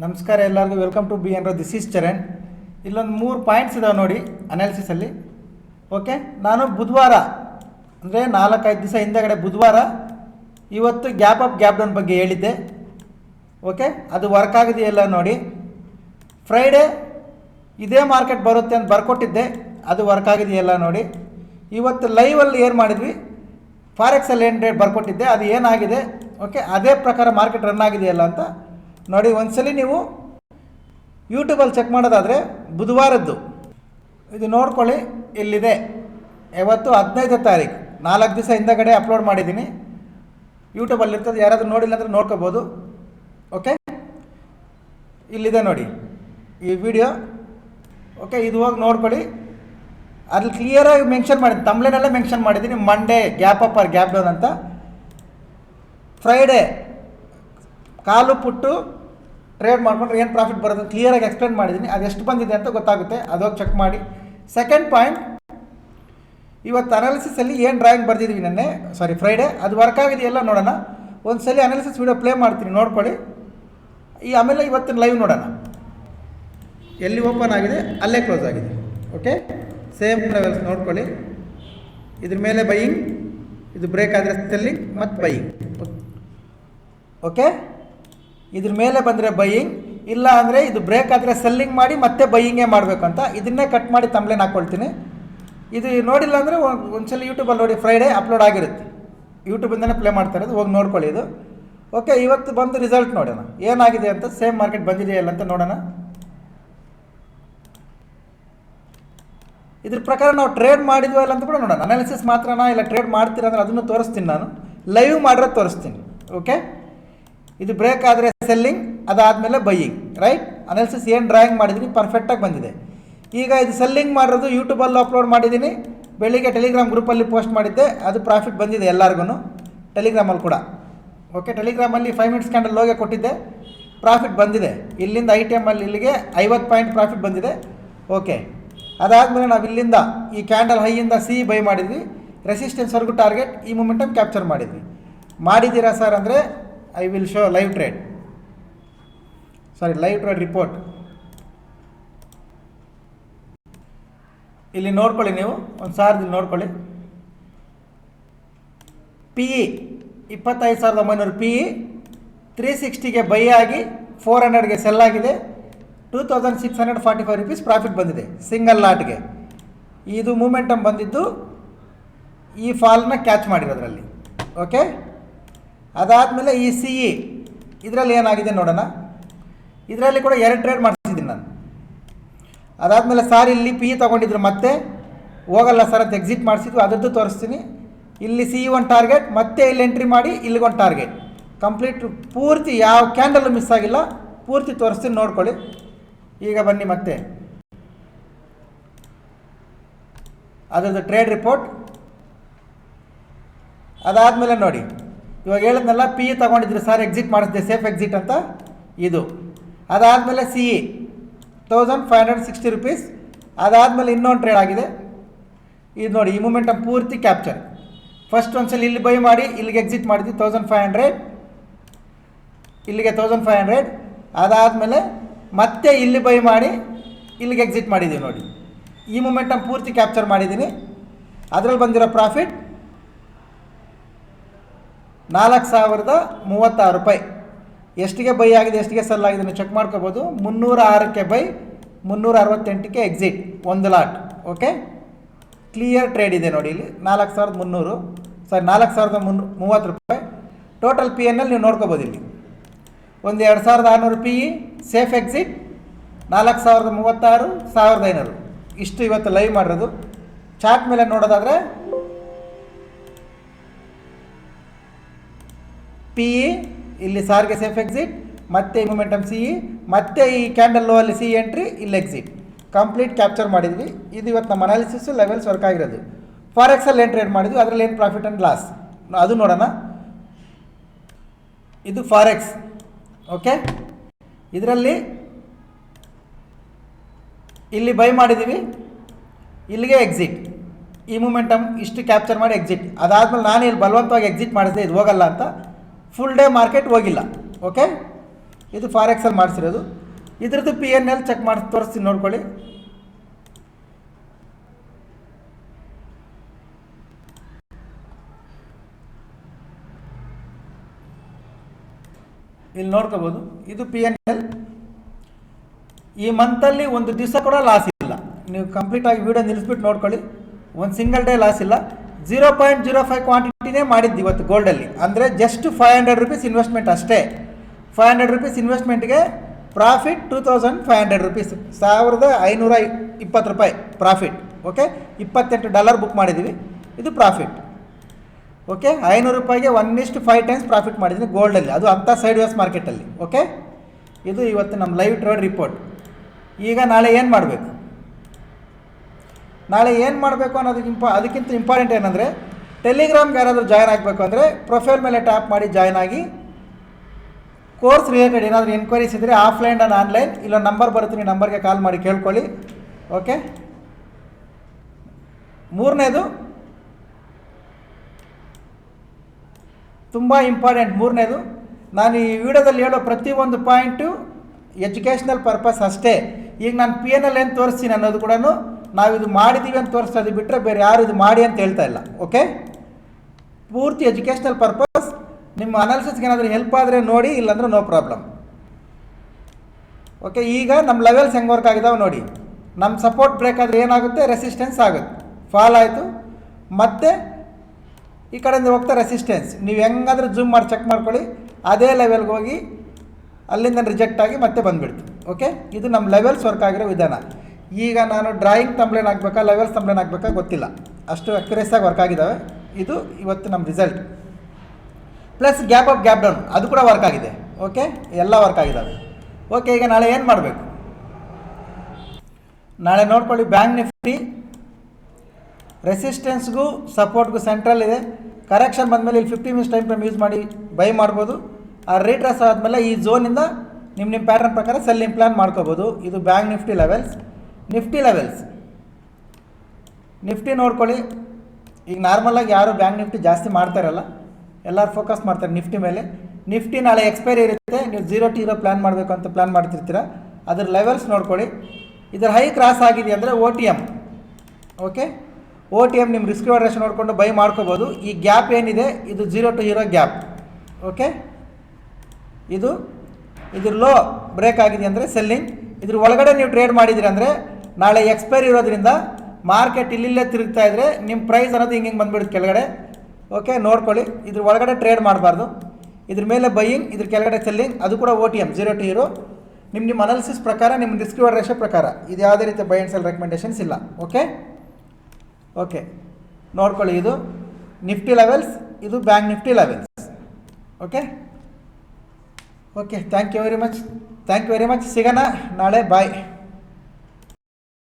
ನಮಸ್ಕಾರ ಎಲ್ಲರಿಗೂ welcome to B ಎನ್ರೋ ದಿಸ್ ಈಸ್ ಚರಣ್ ಇಲ್ಲೊಂದು ಮೂರು ಪಾಯಿಂಟ್ಸ್ ಇದಾವೆ ನೋಡಿ ಅನಾಲಿಸಿಸಲ್ಲಿ ಓಕೆ ನಾನು ಬುಧವಾರ, ಅಂದರೆ ನಾಲ್ಕೈದು ದಿವಸ ಹಿಂದೆಗಡೆ ಬುಧವಾರ, ಇವತ್ತು ಗ್ಯಾಪ್ ಅಪ್ ಗ್ಯಾಪ್ ಡೌನ್ ಬಗ್ಗೆ ಹೇಳಿದ್ದೆ. ಓಕೆ ಅದು ವರ್ಕ್ ಆಗಿದೆಯಲ್ಲ ನೋಡಿ. ಫ್ರೈಡೇ ಇದೇ ಮಾರ್ಕೆಟ್ ಬರುತ್ತೆ ಅಂತ ಬರ್ಕೊಟ್ಟಿದ್ದೆ. ಅದು ವರ್ಕ್ ಆಗಿದೆಯಲ್ಲ ನೋಡಿ. ಇವತ್ತು ಲೈವಲ್ಲಿ ಏನು ಮಾಡಿದ್ವಿ? ಫಾರೆಕ್ಸಲ್ಲಿ ಏನು ರೇಟ್ ಬರ್ಕೊಟ್ಟಿದ್ದೆ? ಅದು ಏನಾಗಿದೆ ಓಕೆ ಅದೇ ಪ್ರಕಾರ ಮಾರ್ಕೆಟ್ ರನ್ ಆಗಿದೆಯಲ್ಲ ಅಂತ ನೋಡಿ, ಒಂದ್ಸಲಿ ನೀವು ಯೂಟ್ಯೂಬಲ್ಲಿ ಚೆಕ್ ಮಾಡೋದಾದರೆ ಬುಧವಾರದ್ದು. ಇದು ನೋಡ್ಕೊಳ್ಳಿ, ಇಲ್ಲಿದೆ. ಯಾವತ್ತು ಹದಿನೈದು ತಾರೀಕು ನಾಲ್ಕು ದಿವಸ ಹಿಂದಗಡೆ ಅಪ್ಲೋಡ್ ಮಾಡಿದ್ದೀನಿ. ಯೂಟ್ಯೂಬಲ್ಲಿ ಇರ್ತದೆ, ಯಾರಾದರೂ ನೋಡಿಲ್ಲ ಅಂದರೆ ನೋಡ್ಕೋಬೋದು. ಓಕೆ ಇಲ್ಲಿದೆ ನೋಡಿ, ಈ ವಿಡಿಯೋ ಓಕೆ ಇದು ಹೋಗಿ ನೋಡ್ಕೊಳ್ಳಿ. ಅಲ್ಲಿ ಕ್ಲಿಯರಾಗಿ ಮೆನ್ಷನ್ ಮಾಡಿದ್ದೀನಿ ತಮ್ಲೇನಲ್ಲೇ ಮೆನ್ಷನ್ ಮಾಡಿದ್ದೀನಿ Monday gap up or gap down ಅಂತ. ಫ್ರೈಡೇ ಕಾಲು ಪುಟ್ಟು ಟ್ರೇಡ್ ಮಾಡ್ಕೊಂಡ್ರೆ ಏನು ಪ್ರಾಫಿಟ್ ಬರೋದು ಕ್ಲಿಯರಾಗಿ ಎಕ್ಸ್ಪ್ಲೇನ್ ಮಾಡಿದ್ದೀನಿ ಅದು ಎಷ್ಟು ಬಂದಿದೆ ಅಂತ ಗೊತ್ತಾಗುತ್ತೆ. ಅದೋಗಿ ಚೆಕ್ ಮಾಡಿ. ಸೆಕೆಂಡ್ ಪಾಯಿಂಟ್ ಇವತ್ತು ಅನಾಲಿಸಿಸಲ್ಲಿ ಏನು ಡ್ರಾಯಿಂಗ್ ಬರ್ದಿದ್ದೀವಿ ನೆನ್ನೆ? ಸಾರಿ ಫ್ರೈಡೇ ಅದು ವರ್ಕ್ ಆಗಿದೆಯಲ್ಲ ನೋಡೋಣ. ಒಂದು ಸಲ ಅನಾಲಿಸಿಸ್ ವಿಡಿಯೋ ಪ್ಲೇ ಮಾಡ್ತೀನಿ, ನೋಡ್ಕೊಳ್ಳಿ. ಈ ಆಮೇಲೆ ಇವತ್ತಿನ ಲೈವ್ ನೋಡೋಣ. ಎಲ್ಲಿ ಓಪನ್ ಆಗಿದೆ? ಅಲ್ಲೇ ಕ್ಲೋಸ್ ಆಗಿದೆ. ಓಕೆ ಸೇಮ್ ಲೆವೆಲ್ಸ್ ನೋಡ್ಕೊಳ್ಳಿ. ಇದ್ರ ಮೇಲೆ ಬೈಯಿಂಗ್ ಇದು ಬ್ರೇಕ್ ಆದರೆ ಸೆಲ್ಲಿಂಗ್ ಮತ್ತು ಬೈಯಿಂಗ್ ಓಕೆ ಇದ್ರ ಮೇಲೆ ಬಂದರೆ ಬೈಯಿಂಗ್ ಇಲ್ಲ ಅಂದರೆ ಇದು ಬ್ರೇಕ್ ಆದರೆ ಸೆಲ್ಲಿಂಗ್ ಮಾಡಿ ಮತ್ತೆ ಬೈಯಿಂಗೇ ಮಾಡಬೇಕಂತ ಇದನ್ನೇ ಕಟ್ ಮಾಡಿ ತಮ್ಲೇನ್ ಹಾಕ್ಕೊಳ್ತೀನಿ ಇದು ನೋಡಿಲ್ಲ ಅಂದರೆ ಒಂದ್ಸಲ ಯೂಟ್ಯೂಬಲ್ಲಿ ನೋಡಿ ಫ್ರೈಡೇ ಅಪ್ಲೋಡ್ ಆಗಿರುತ್ತೆ. ಯೂಟ್ಯೂಬಿಂದನೇ ಪ್ಲೇ ಮಾಡ್ತಾ ಇರೋದು, ಹೋಗಿ ನೋಡ್ಕೊಳ್ಳಿ ಇದು. ಓಕೆ ಇವತ್ತು ಬಂದು ರಿಸಲ್ಟ್ ನೋಡೋಣ. ಏನಾಗಿದೆ ಅಂತ ಸೇಮ್ ಮಾರ್ಕೆಟ್ ಬಂದಿದೆಯಲ್ಲ ಅಂತ ನೋಡೋಣ. ಇದ್ರ ಪ್ರಕಾರ ನಾವು ಟ್ರೇಡ್ ಮಾಡಿದ್ವೋ ಇಲ್ಲ ಅಂತ ಕೂಡ ನೋಡೋಣ. ಅನಾಲಿಸಿಸ್ ಮಾತ್ರನಾ ಇಲ್ಲ ಟ್ರೇಡ್ ಮಾಡ್ತೀರಾ ಅಂದ್ರೆ ಅದನ್ನು ತೋರಿಸ್ತೀನಿ ನಾನು. ಲೈವ್ ಮಾಡಿರೋದು ತೋರಿಸ್ತೀನಿ. ಓಕೆ ಇದು ಬ್ರೇಕ್ ಆದರೆ ಸೆಲ್ಲಿಂಗ್ ಅದಾದಮೇಲೆ ಬೈಯಿಂಗ್ ರೈಟ್ ಅನಾಲಿಸಿಸ್ ಏನು ಡ್ರಾಯಿಂಗ್ ಮಾಡಿದ್ದೀನಿ ಪರ್ಫೆಕ್ಟಾಗಿ ಬಂದಿದೆ. ಈಗ ಇದು ಸೆಲ್ಲಿಂಗ್ ಮಾಡಿರೋದು ಯೂಟ್ಯೂಬಲ್ಲಿ ಅಪ್ಲೋಡ್ ಮಾಡಿದ್ದೀನಿ ಬೆಳಿಗ್ಗೆ ಟೆಲಿಗ್ರಾಮ್ ಗ್ರೂಪಲ್ಲಿ ಪೋಸ್ಟ್ ಮಾಡಿದ್ದೆ, ಅದು ಪ್ರಾಫಿಟ್ ಬಂದಿದೆ ಎಲ್ಲರಿಗೂ ಟೆಲಿಗ್ರಾಮಲ್ಲಿ ಕೂಡ. ಓಕೆ ಟೆಲಿಗ್ರಾಮಲ್ಲಿ ಫೈವ್ ಮಿನಿಟ್ಸ್ ಕ್ಯಾಂಡಲ್ ಲೋಗೆ ಕೊಟ್ಟಿದ್ದೆ ಪ್ರಾಫಿಟ್ ಬಂದಿದೆ. ಇಲ್ಲಿಂದ ಐ ಟಿ ಎಮ್ಮಲ್ಲಿ ಇಲ್ಲಿಗೆ ಐವತ್ತು ಪಾಯಿಂಟ್ ಪ್ರಾಫಿಟ್ ಬಂದಿದೆ. ಓಕೆ ಅದಾದಮೇಲೆ ನಾವು ಇಲ್ಲಿಂದ ಈ ಕ್ಯಾಂಡಲ್ ಹೈಯಿಂದ ಸಿ ಬೈ ಮಾಡಿದ್ವಿ. ರೆಸಿಸ್ಟೆನ್ಸ್ವರೆಗೂ ಟಾರ್ಗೆಟ್ ಈ ಮೂಮೆಂಟಮ್ ಕ್ಯಾಪ್ಚರ್ ಮಾಡಿದ್ವಿ. ಮಾಡಿದ್ದೀರಾ ಸರ್ ಅಂದರೆ I will show live trade. Sorry, live trade report. ಇಲ್ಲಿ ನೋಡ್ಕೊಳ್ಳಿ ನೀವು, ಒಂದು ಸಾವಿರದಲ್ಲಿ ನೋಡ್ಕೊಳ್ಳಿ. ಪಿ ಇ ಇಪ್ಪತ್ತೈದು ಸಾವಿರದ ಒಂಬೈನೂರು ಪಿ ಇ ತ್ರೀ ಸಿಕ್ಸ್ಟಿಗೆ ಬೈ ಆಗಿ ಫೋರ್ ಹಂಡ್ರೆಡ್ಗೆ ಸೆಲ್ ಆಗಿದೆ. Two thousand six hundred forty five rupees profit ಬಂದಿದೆ ಸಿಂಗಲ್ ಲಾಟ್ಗೆ ಇದು ಮೂಮೆಂಟಮ್ ಬಂದಿದ್ದು ಈ ಫಾಲ್ನ ಕ್ಯಾಚ್ ಮಾಡಿರೋದ್ರಲ್ಲಿ. ಓಕೆ ಅದಾದಮೇಲೆ ಈ ಸಿ ಇ ಇದರಲ್ಲಿ ಏನಾಗಿದೆ ನೋಡೋಣ. ಇದರಲ್ಲಿ ಕೂಡ ಎರಡು ಟ್ರೇಡ್ ಮಾಡಿಸಿದ್ದೀನಿ ನಾನು. ಅದಾದಮೇಲೆ ಸಾರ್ ಇಲ್ಲಿ ಪಿ ತೊಗೊಂಡಿದ್ರು ಮತ್ತೆ, ಹೋಗಲ್ಲ ಸರ್ ಅಂತ ಎಕ್ಸಿಟ್ ಮಾಡಿಸಿದ್ವಿ, ಅದರದ್ದು ತೋರಿಸ್ತೀನಿ. ಇಲ್ಲಿ ಸಿ ಇ ಒಂದು ಟಾರ್ಗೆಟ್ ಮತ್ತೆ ಇಲ್ಲಿ ಎಂಟ್ರಿ ಮಾಡಿ, ಇಲ್ಲಿಗೊಂದು ಟಾರ್ಗೆಟ್ ಕಂಪ್ಲೀಟ್ ಪೂರ್ತಿ ಯಾವ ಕ್ಯಾಂಡಲ್ಲು ಮಿಸ್ ಆಗಿಲ್ಲ, ಪೂರ್ತಿ ತೋರಿಸ್ತೀನಿ, ನೋಡ್ಕೊಳ್ಳಿ. ಈಗ ಬನ್ನಿ ಮತ್ತೆ. ಅದರದ್ದು ಟ್ರೇಡ್ ರಿಪೋರ್ಟ್ ಅದಾದಮೇಲೆ ನೋಡಿ. ಇವಾಗ ಹೇಳಿದ್ನಲ್ಲ ಪಿ ಇ ತೊಗೊಂಡಿದ್ರು ಸರ್ ಎಕ್ಸಿಟ್ ಮಾಡಿಸಿದೆ ಸೇಫ್ ಎಕ್ಸಿಟ್ ಅಂತ? ಇದು. ಅದಾದಮೇಲೆ C E thousand five hundred sixty rupees ಅದಾದಮೇಲೆ ಇನ್ನೊಂದು ಟ್ರೇಡ್ ಆಗಿದೆ. ಇದು ನೋಡಿ, ಈ ಮೂಮೆಂಟಮ್ ಪೂರ್ತಿ ಕ್ಯಾಪ್ಚರ್ ಫಸ್ಟ್ ಒಂದ್ಸಲ ಇಲ್ಲಿ ಬೈ ಮಾಡಿ, ಇಲ್ಲಿಗೆ ಎಕ್ಸಿಟ್ ಮಾಡಿದ್ವಿ ತೌಸಂಡ್ ಫೈವ್ ಹಂಡ್ರೆಡ್ ಇಲ್ಲಿಗೆ ತೌಸಂಡ್ ಫೈವ್ ಹಂಡ್ರೆಡ್ ಅದಾದಮೇಲೆ ಮತ್ತೆ ಇಲ್ಲಿ ಬೈ ಮಾಡಿ, ಇಲ್ಲಿಗೆ ಎಕ್ಸಿಟ್ ಮಾಡಿದ್ದೀವಿ ನೋಡಿ. ಈ ಮೂಮೆಂಟನ್ನು ಪೂರ್ತಿ ಕ್ಯಾಪ್ಚರ್ ಮಾಡಿದ್ದೀನಿ. ಅದರಲ್ಲಿ ಬಂದಿರೋ ಪ್ರಾಫಿಟ್ ನಾಲ್ಕು ಸಾವಿರದ ಮೂವತ್ತಾರು ರೂಪಾಯಿ. ಎಷ್ಟಿಗೆ ಬೈ ಆಗಿದೆ, ಎಷ್ಟಿಗೆ ಸೆಲ್ ಆಗಿದೆ ನೀವು ಚೆಕ್ ಮಾಡ್ಕೋಬೋದು. ಮುನ್ನೂರ ಆರಕ್ಕೆ ಬೈ ಮುನ್ನೂರ ಅರವತ್ತೆಂಟಕ್ಕೆ ಎಕ್ಸಿಟ್ ಒಂದು ಲಾಟ್ ಓಕೆ ಕ್ಲಿಯರ್ ಟ್ರೇಡ್ ಇದೆ ನೋಡಿ ಇಲ್ಲಿ. ನಾಲ್ಕು ಸಾವಿರದ ಮುನ್ನೂರು. ಸಾರಿ ನಾಲ್ಕು ಸಾವಿರದ ಮುನ್ನೂ, ಮೂವತ್ತು ರೂಪಾಯಿ. ಟೋಟಲ್ ಪಿ ಎನ್ನಲ್ಲಿ ನೀವು ನೋಡ್ಕೋಬೋದು ಇಲ್ಲಿ. ಒಂದು ಎರಡು ಸಾವಿರದ ಆರುನೂರು ಪಿ ಇ ಸೇಫ್ ಎಕ್ಸಿಟ್ ನಾಲ್ಕು ಸಾವಿರದ ಮೂವತ್ತಾರು, ಸಾವಿರದ ಐನೂರು. ಇಷ್ಟು ಇವತ್ತು ಲೈವ್ ಮಾಡಿರೋದು. ಚಾರ್ಟ್ ಮೇಲೆ ನೋಡೋದಾದರೆ ಪಿ ಇ ಇಲ್ಲಿ ಸಾರಿಗೆ ಸೇಫ್ ಎಕ್ಸಿಟ್ ಮತ್ತೆ ಈ ಮೂಮೆಂಟಮ್ ಸಿ ಇ ಮತ್ತೆ ಈ ಕ್ಯಾಂಡಲ್ ಲೋ ಅಲ್ಲಿ ಸಿ ಎಂಟ್ರಿ ಇಲ್ಲಿ ಎಕ್ಸಿಟ್ ಕಂಪ್ಲೀಟ್ ಕ್ಯಾಪ್ಚರ್ ಮಾಡಿದ್ವಿ. ಇದು ಇವತ್ತು ನಮ್ಮ ಅನಾಲಿಸಿಸ್ ಲೆವೆಲ್ಸ್ ವರ್ಕ್ ಆಗಿರೋದು. ಫಾರೆಕ್ಸಲ್ಲಿ ಏನು ಟ್ರೇಡ್ ಮಾಡಿದ್ವಿ, ಅದರಲ್ಲಿ ಏನು ಪ್ರಾಫಿಟ್ ಆ್ಯಂಡ್ ಲಾಸ್ ಅದು ನೋಡೋಣ. ಇದು ಫಾರೆಕ್ಸ್ ಓಕೆ ಇದರಲ್ಲಿ ಇಲ್ಲಿ ಬೈ ಮಾಡಿದ್ದೀವಿ ಇಲ್ಲಿಗೆ ಎಕ್ಸಿಟ್ ಈ ಮೂಮೆಂಟಮ್ ಇಷ್ಟು ಕ್ಯಾಪ್ಚರ್ ಮಾಡಿ ಎಕ್ಸಿಟ್ ಅದಾದಮೇಲೆ ನಾನು ಇಲ್ಲಿ ಬಲವಂತವಾಗಿ ಎಕ್ಸಿಟ್ ಮಾಡಿಸಿದೆ, ಇದು ಹೋಗಲ್ಲ ಅಂತ. ಫುಲ್ ಡೇ ಮಾರ್ಕೆಟ್ ಹೋಗಿಲ್ಲ ಓಕೆ ಇದು ಫಾರೆಕ್ಸಲ್ಲಿ ಮಾಡಿಸಿರೋದು. ಇದ್ರದ್ದು ಪಿ ಎನ್ ಎಲ್ ಚೆಕ್ ಮಾಡಿ ತೋರಿಸ್ತೀನಿ ನೋಡ್ಕೊಳ್ಳಿ. ಇಲ್ಲಿ ನೋಡ್ಕೋಬೋದು, ಇದು ಪಿ ಎನ್ ಎಲ್ ಈ ಮಂತಲ್ಲಿ ಒಂದು ದಿವಸ ಕೂಡ ಲಾಸ್ ಇಲ್ಲ. ನೀವು ಕಂಪ್ಲೀಟಾಗಿ ವಿಡಿಯೋ ನಿಲ್ಲಿಸ್ಬಿಟ್ಟು ನೋಡ್ಕೊಳ್ಳಿ. ಒಂದು ಸಿಂಗಲ್ ಡೇ ಲಾಸ್ ಇಲ್ಲ. ಜೀರೋ ಪಾಯಿಂಟ್ ಜೀರೋ ಫೈವ್ ಕ್ವಾಂಟಿಟಿನೇ ಮಾಡಿದ್ದು ಇವತ್ತು ಗೋಲ್ಡಲ್ಲಿ. ಅಂದರೆ just five hundred rupees investment ಅಷ್ಟೇ. Five hundred rupees ಇನ್ವೆಸ್ಟ್ಮೆಂಟ್ಗೆ profit two thousand five hundred rupees ಸಾವಿರದ ಐನೂರ ಇಪ್ಪತ್ತು ರೂಪಾಯಿ ಪ್ರಾಫಿಟ್ ಓಕೆ ಇಪ್ಪತ್ತೆಂಟು ಡಾಲರ್ ಬುಕ್ ಮಾಡಿದ್ದೀವಿ ಇದು ಪ್ರಾಫಿಟ್ ಓಕೆ ಐನೂರು ರೂಪಾಯಿಗೆ ಒನ್ ಇಷ್ಟು ಫೈವ್ ಟೈಮ್ಸ್ ಪ್ರಾಫಿಟ್ ಮಾಡಿದ್ದೀನಿ ಗೋಲ್ಡಲ್ಲಿ. ಅದು ಅಂಥ ಸೈಡ್ ವೇಸ್ ಮಾರ್ಕೆಟಲ್ಲಿ ಓಕೆ ಇದು ಇವತ್ತು ನಮ್ಮ ಲೈವ್ ಟ್ರೇಡ್ ರಿಪೋರ್ಟ್ ಈಗ ನಾಳೆ ಏನು ಮಾಡಬೇಕು? ನಾಳೆ ಏನು ಮಾಡಬೇಕು ಅನ್ನೋದಕ್ಕೆ ಇಂಪ ಅದಕ್ಕಿಂತ ಇಂಪಾರ್ಟೆಂಟ್ ಏನಂದರೆ ಟೆಲಿಗ್ರಾಮ್ಗೆ ಯಾರಾದರೂ ಜಾಯ್ನ್ ಆಗಬೇಕು ಅಂದರೆ ಪ್ರೊಫೈಲ್ ಮೇಲೆ ಟ್ಯಾಪ್ ಮಾಡಿ ಜಾಯ್ನ್ ಆಗಿ ಕೋರ್ಸ್ ರಿಲೇಟೆಡ್ ಏನಾದರೂ ಎನ್ಕ್ವೈರೀಸ್ ಇದ್ದರೆ ಆಫ್ಲೈನ್ ಆ್ಯಂಡ್ ಆನ್ಲೈನ್ ಇಲ್ಲ ನಂಬರ್ ಬರುತ್ತೆ, ನೀವು ನಂಬರ್ಗೆ ಕಾಲ್ ಮಾಡಿ ಕೇಳ್ಕೊಳ್ಳಿ. ಓಕೆ ಮೂರನೇದು, ತುಂಬ ಇಂಪಾರ್ಟೆಂಟ್ ಮೂರನೇದು. ನಾನು ಈ ವಿಡಿಯೋದಲ್ಲಿ ಹೇಳೋ ಪ್ರತಿಯೊಂದು ಪಾಯಿಂಟು ಎಜುಕೇಷ್ನಲ್ ಪರ್ಪಸ್ ಅಷ್ಟೇ. ಈಗ ನಾನು ಪಿ ಎನ್ ಎಲ್ ಏನು ತೋರಿಸ್ತೀನಿ ಅನ್ನೋದು ಕೂಡ ನಾವು ಇದು ಮಾಡಿದ್ದೀವಿ ಅಂತ ತೋರಿಸ್ತದೆ ಬಿಟ್ಟರೆ ಬೇರೆ ಯಾರು ಇದು ಮಾಡಿ ಅಂತ ಹೇಳ್ತಾ ಇಲ್ಲ ಓಕೆ ಪೂರ್ತಿ ಎಜುಕೇಷನಲ್ ಪರ್ಪಸ್ ನಿಮ್ಮ ಅನಾಲಿಸಿಸ್ಗೆ ಏನಾದರೂ ಹೆಲ್ಪ್ ಆದರೆ ನೋಡಿ, ಇಲ್ಲಾಂದ್ರೆ ನೋ ಪ್ರಾಬ್ಲಮ್ ಓಕೆ ಈಗ ನಮ್ಮ ಲೆವೆಲ್ಸ್ ಹೆಂಗೆ ವರ್ಕ್ ಆಗಿದಾವೆ ನೋಡಿ. ನಮ್ಮ ಸಪೋರ್ಟ್ ಬ್ರೇಕ್ ಆದರೆ ಏನಾಗುತ್ತೆ? ರೆಸಿಸ್ಟೆನ್ಸ್ ಆಗುತ್ತೆ. ಫಾಲ್ ಆಯಿತು. ಮತ್ತೆ ಈ ಕಡೆಯಿಂದ ಹೋಗ್ತಾ ರೆಸಿಸ್ಟೆನ್ಸ್ ನೀವು ಹೆಂಗಾದ್ರೂ ಜೂಮ್ ಮಾಡಿ ಚೆಕ್ ಮಾಡ್ಕೊಳ್ಳಿ. ಅದೇ ಲೆವೆಲ್ಗೆ ಹೋಗಿ ಅಲ್ಲಿಂದ ರಿಜೆಕ್ಟ್ ಆಗಿ ಮತ್ತೆ ಬಂದುಬಿಡ್ತು ಓಕೆ ಇದು ನಮ್ಮ ಲೆವೆಲ್ಸ್ ವರ್ಕ್ ಆಗಿರೋ ವಿಧಾನ. ಈಗ ನಾನು ಡ್ರಾಯಿಂಗ್ ತಂಬ್ಲೇನ್ ಹಾಕ್ಬೇಕಾ ಲೆವೆಲ್ಸ್ ತಂಬ್ಲೇನ್ ಹಾಕ್ಬೇಕಾ ಗೊತ್ತಿಲ್ಲ. ಅಷ್ಟು ಅಕ್ಯುರೇಸಾಗಿ ವರ್ಕ್ ಆಗಿದ್ದಾವೆ. ಇದು ಇವತ್ತು ನಮ್ಮ result plus gap up gap down ಅದು ಕೂಡ ವರ್ಕ್ ಆಗಿದೆ. ಓಕೆ ಎಲ್ಲ ವರ್ಕ್ ಆಗಿದ್ದಾವೆ. ಓಕೆ ಈಗ ನಾಳೆ ಏನು ಮಾಡಬೇಕು? ನಾಳೆ ನೋಡ್ಕೊಳ್ಳಿ ಬ್ಯಾಂಕ್ ನಿಫ್ಟಿ. ರೆಸಿಸ್ಟೆನ್ಸ್ಗೂ ಸಪೋರ್ಟ್ಗೂ ಸೆಂಟ್ರಲ್ ಇದೆ. ಕರೆಕ್ಷನ್ ಬಂದಮೇಲೆ ಇಲ್ಲಿ fifty minutes time frame use ಮಾಡಿ ಬೈ ಮಾಡ್ಬೋದು. ಆ ರೀಟ್ರೆಸ್ ಆದಮೇಲೆ ಈ ಝೋನಿಂದ ನಿಮ್ಮ ನಿಮ್ಮ ಪ್ಯಾಟರ್ನ್ ಪ್ರಕಾರ ಸೆಲ್ಲಿಂಗ್ ಪ್ಲ್ಯಾನ್ ಮಾಡ್ಕೋಬೋದು. ಇದು bank Nifty levels Nifty levels Nifty ನೋಡ್ಕೊಳ್ಳಿ. ಈಗ ನಾರ್ಮಲಾಗಿ ಯಾರು ಬ್ಯಾಂಕ್ ನಿಫ್ಟಿ ಜಾಸ್ತಿ ಮಾಡ್ತಾರಲ್ಲ ಎಲ್ಲರೂ ಫೋಕಸ್ ಮಾಡ್ತಾರೆ ನಿಫ್ಟಿ ಮೇಲೆ. ನಿಫ್ಟಿ ನಾಳೆ ಎಕ್ಸ್ಪೈರಿ ಇರುತ್ತೆ. ನೀವು ಜೀರೋ ಟು ಇರೋ ಪ್ಲ್ಯಾನ್ ಮಾಡಬೇಕು ಅಂತ ಪ್ಲ್ಯಾನ್ ಮಾಡ್ತಿರ್ತೀರ. ಅದ್ರ ಲೆವೆಲ್ಸ್ ನೋಡ್ಕೊಳ್ಳಿ. ಇದರ ಹೈ ಕ್ರಾಸ್ ಆಗಿದೆ ಅಂದರೆ O T M okay O T M ನಿಮ್ಮ ರಿಸ್ಕ್ ರೇಷನ್ ನೋಡಿಕೊಂಡು ಬೈ ಮಾಡ್ಕೋಬೋದು. ಈ ಗ್ಯಾಪ್ ಏನಿದೆ? ಇದು zero to hero gap okay ಇದು, ಇದ್ರ ಲೋ ಬ್ರೇಕ್ ಆಗಿದೆ ಅಂದರೆ ಸೆಲ್ಲಿಂಗ್ ಇದ್ರ ಒಳಗಡೆ ನೀವು ಟ್ರೇಡ್ ಮಾಡಿದಿರಿ ಅಂದರೆ ನಾಳೆ ಎಕ್ಸ್ಪೈರಿ ಇರೋದ್ರಿಂದ ಮಾರ್ಕೆಟ್ ಇಲ್ಲಿಲ್ಲೇ ತಿರುಗ್ತಾ ಇದ್ರೆ ನಿಮ್ಮ ಪ್ರೈಸ್ ಅನ್ನೋದು ಹಿಂಗೆ ಹಿಂಗೆ ಬಂದ್ಬಿಡುತ್ತೆ ಕೆಳಗಡೆ. ಓಕೆ ನೋಡ್ಕೊಳ್ಳಿ. ಇದ್ರ ಒಳಗಡೆ ಟ್ರೇಡ್ ಮಾಡಬಾರ್ದು. ಇದ್ರ ಮೇಲೆ ಬೈಯಿಂಗ್ ಇದ್ರ ಕೆಳಗಡೆ ಸೆಲ್ಲಿಂಗ್ ಅದು ಕೂಡ O T M zero T ಇರೋ ನಿಮ್ಮ ನಿಮ್ಮ ಅನಾಲಿಸಿಸ್ ಪ್ರಕಾರ, ನಿಮ್ಮ ರಿಸ್ಕ್ ರೇಷೋ ಪ್ರಕಾರ. ಇದು ಯಾವುದೇ ರೀತಿ ಬೈ ಆ್ಯಂಡ್ ಸೆಲ್ ರೆಕಮೆಂಡೇಷನ್ಸ್ ಇಲ್ಲ. ಓಕೆ ಓಕೆ ನೋಡ್ಕೊಳ್ಳಿ ಇದು. ನಿಫ್ಟಿ ಲೆವೆಲ್ಸ್ ಇದು bank Nifty levels okay okay thank you very much thank you very much ಸಿಗೋಣ ನಾಳೆ. ಬಾಯ್